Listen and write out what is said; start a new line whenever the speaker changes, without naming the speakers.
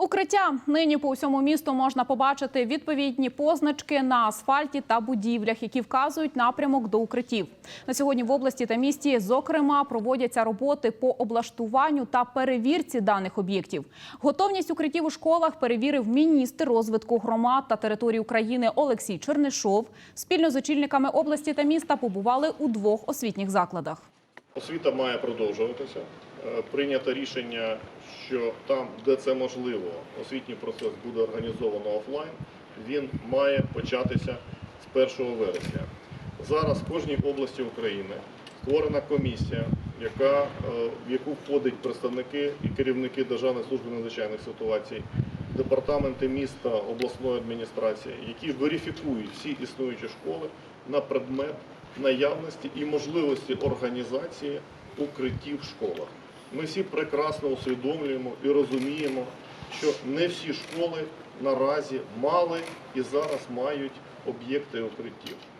Укриття нині по усьому місту можна побачити відповідні позначки на асфальті та будівлях, які вказують напрямок до укриттів. На сьогодні в області та місті, зокрема, проводяться роботи по облаштуванню та перевірці даних об'єктів. Готовність укриттів у школах перевірив міністр розвитку громад та територій України Олексій Чернишов. Спільно з очільниками області та міста побували у двох освітніх закладах.
Освіта має продовжуватися. Е, Прийнято рішення, що там, де це можливо, освітній процес буде організовано офлайн. Він має початися з 1 вересня. Зараз в кожній області України створена комісія, яка, е, в яку входять представники і керівники Державної служби надзвичайних ситуацій, департаменти міста, обласної адміністрації, які верифікують всі існуючі школи на предмет наявності і можливості організації укриттів в школах. Ми всі прекрасно усвідомлюємо і розуміємо, що не всі школи наразі мали і зараз мають об'єкти укриттів.